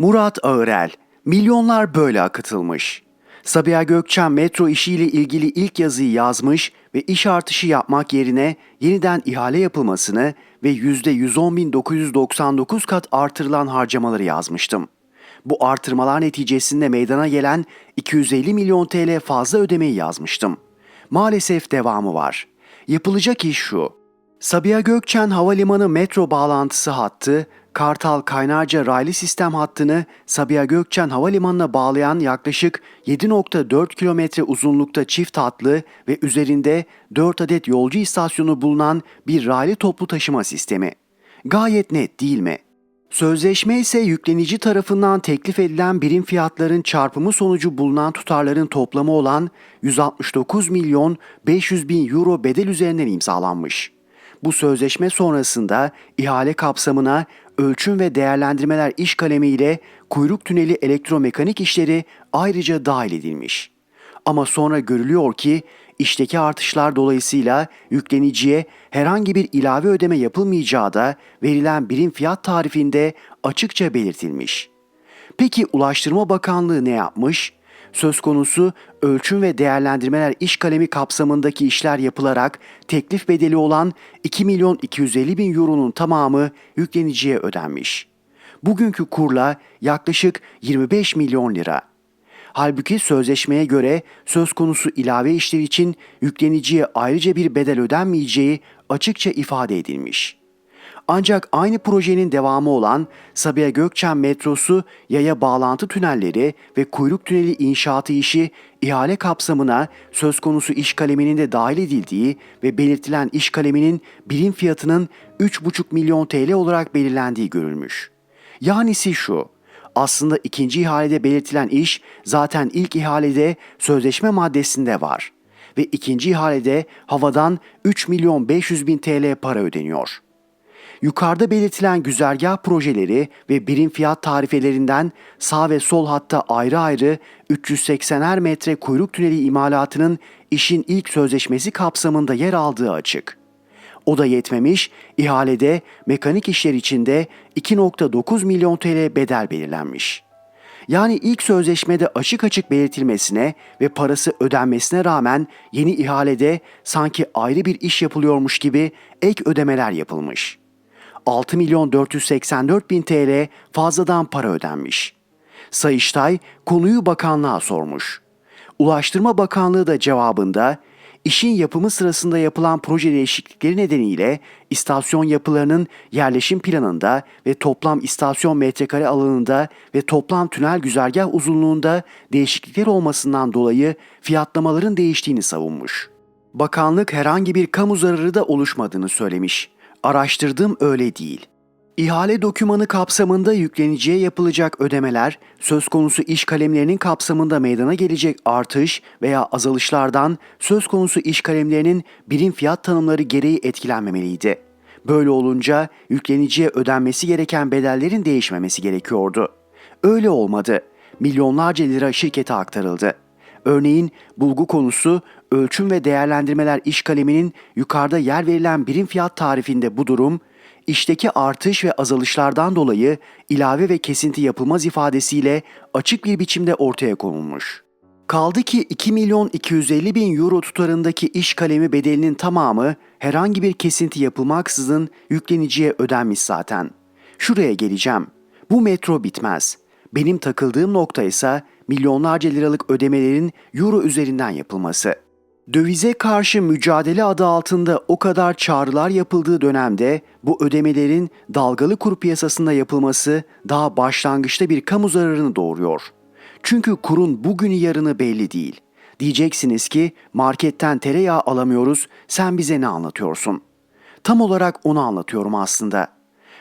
Murat Ağırel, milyonlar böyle akıtılmış. Sabiha Gökçen metro işiyle ilgili ilk yazıyı yazmış ve iş artışı yapmak yerine yeniden ihale yapılmasını ve %110.999 kat artırılan harcamaları yazmıştım. Bu artırmalar neticesinde meydana gelen 250 milyon TL fazla ödemeyi yazmıştım. Maalesef devamı var. Yapılacak iş şu. Sabiha Gökçen Havalimanı metro bağlantısı hattı, Kartal Kaynarca raylı sistem hattını Sabiha Gökçen Havalimanı'na bağlayan yaklaşık 7.4 kilometre uzunlukta çift hatlı ve üzerinde 4 adet yolcu istasyonu bulunan bir raylı toplu taşıma sistemi. Gayet net değil mi? Sözleşme ise yüklenici tarafından teklif edilen birim fiyatların çarpımı sonucu bulunan tutarların toplamı olan 169 milyon 500 bin euro bedel üzerinden imzalanmış. Bu sözleşme sonrasında ihale kapsamına ölçüm ve değerlendirmeler iş kalemiyle kuyruk tüneli elektromekanik işleri ayrıca dahil edilmiş. Ama sonra görülüyor ki işteki artışlar dolayısıyla yükleniciye herhangi bir ilave ödeme yapılmayacağı da verilen birim fiyat tarifinde açıkça belirtilmiş. Peki Ulaştırma Bakanlığı ne yapmış? Söz konusu ölçüm ve değerlendirmeler iş kalemi kapsamındaki işler yapılarak teklif bedeli olan 2 milyon 250 bin euronun tamamı yükleniciye ödenmiş. Bugünkü kurla yaklaşık 25 milyon lira. Halbuki sözleşmeye göre söz konusu ilave işler için yükleniciye ayrıca bir bedel ödenmeyeceği açıkça ifade edilmiş. Ancak aynı projenin devamı olan Sabiha Gökçen metrosu, yaya bağlantı tünelleri ve kuyruk tüneli inşaatı işi ihale kapsamına söz konusu iş kaleminin de dahil edildiği ve belirtilen iş kaleminin birim fiyatının 3,5 milyon TL olarak belirlendiği görülmüş. Yanisi şu, aslında ikinci ihalede belirtilen iş zaten ilk ihalede sözleşme maddesinde var ve ikinci ihalede havadan 3 milyon 500 bin TL para ödeniyor. Yukarıda belirtilen güzergah projeleri ve birim fiyat tarifelerinden sağ ve sol hatta ayrı ayrı 380'er metre kuyruk tüneli imalatının işin ilk sözleşmesi kapsamında yer aldığı açık. O da yetmemiş, ihalede mekanik işler içinde 2.9 milyon TL bedel belirlenmiş. Yani ilk sözleşmede açık açık belirtilmesine ve parası ödenmesine rağmen yeni ihalede sanki ayrı bir iş yapılıyormuş gibi ek ödemeler yapılmış. 6 milyon 484 bin TL fazladan para ödenmiş. Sayıştay konuyu bakanlığa sormuş. Ulaştırma Bakanlığı da cevabında işin yapımı sırasında yapılan proje değişiklikleri nedeniyle istasyon yapılarının yerleşim planında ve toplam istasyon metrekare alanında ve toplam tünel güzergah uzunluğunda değişiklikler olmasından dolayı fiyatlamaların değiştiğini savunmuş. Bakanlık herhangi bir kamu zararı da oluşmadığını söylemiş. Araştırdığım öyle değil. İhale dokümanı kapsamında yükleniciye yapılacak ödemeler, söz konusu iş kalemlerinin kapsamında meydana gelecek artış veya azalışlardan söz konusu iş kalemlerinin birim fiyat tanımları gereği etkilenmemeliydi. Böyle olunca yükleniciye ödenmesi gereken bedellerin değişmemesi gerekiyordu. Öyle olmadı. Milyonlarca lira şirkete aktarıldı. Örneğin bulgu konusu ölçüm ve değerlendirmeler iş kaleminin yukarıda yer verilen birim fiyat tarifinde bu durum işteki artış ve azalışlardan dolayı ilave ve kesinti yapılmaz ifadesiyle açık bir biçimde ortaya konulmuş. Kaldı ki 2 milyon 250 bin euro tutarındaki iş kalemi bedelinin tamamı herhangi bir kesinti yapılmaksızın yükleniciye ödenmiş zaten. Şuraya geleceğim. Bu metro bitmez. Benim takıldığım nokta ise milyonlarca liralık ödemelerin euro üzerinden yapılması. Dövize karşı mücadele adı altında o kadar çağrılar yapıldığı dönemde bu ödemelerin dalgalı kur piyasasında yapılması daha başlangıçta bir kamu zararını doğuruyor. Çünkü kurun bugünü yarını belli değil. Diyeceksiniz ki marketten tereyağı alamıyoruz, sen bize ne anlatıyorsun? Tam olarak onu anlatıyorum aslında.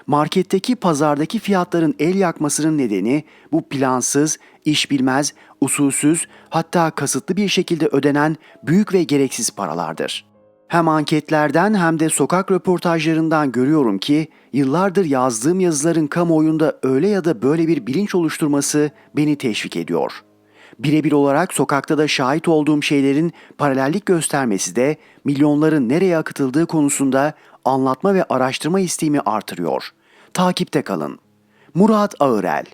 Marketteki pazardaki fiyatların el yakmasının nedeni bu plansız, iş bilmez, usulsüz hatta kasıtlı bir şekilde ödenen büyük ve gereksiz paralardır. Hem anketlerden hem de sokak röportajlarından görüyorum ki yıllardır yazdığım yazıların kamuoyunda öyle ya da böyle bir bilinç oluşturması beni teşvik ediyor. Birebir olarak sokakta da şahit olduğum şeylerin paralellik göstermesi de milyonların nereye akıtıldığı konusunda anlatma ve araştırma isteğimi artırıyor. Takipte kalın. Murat Ağırel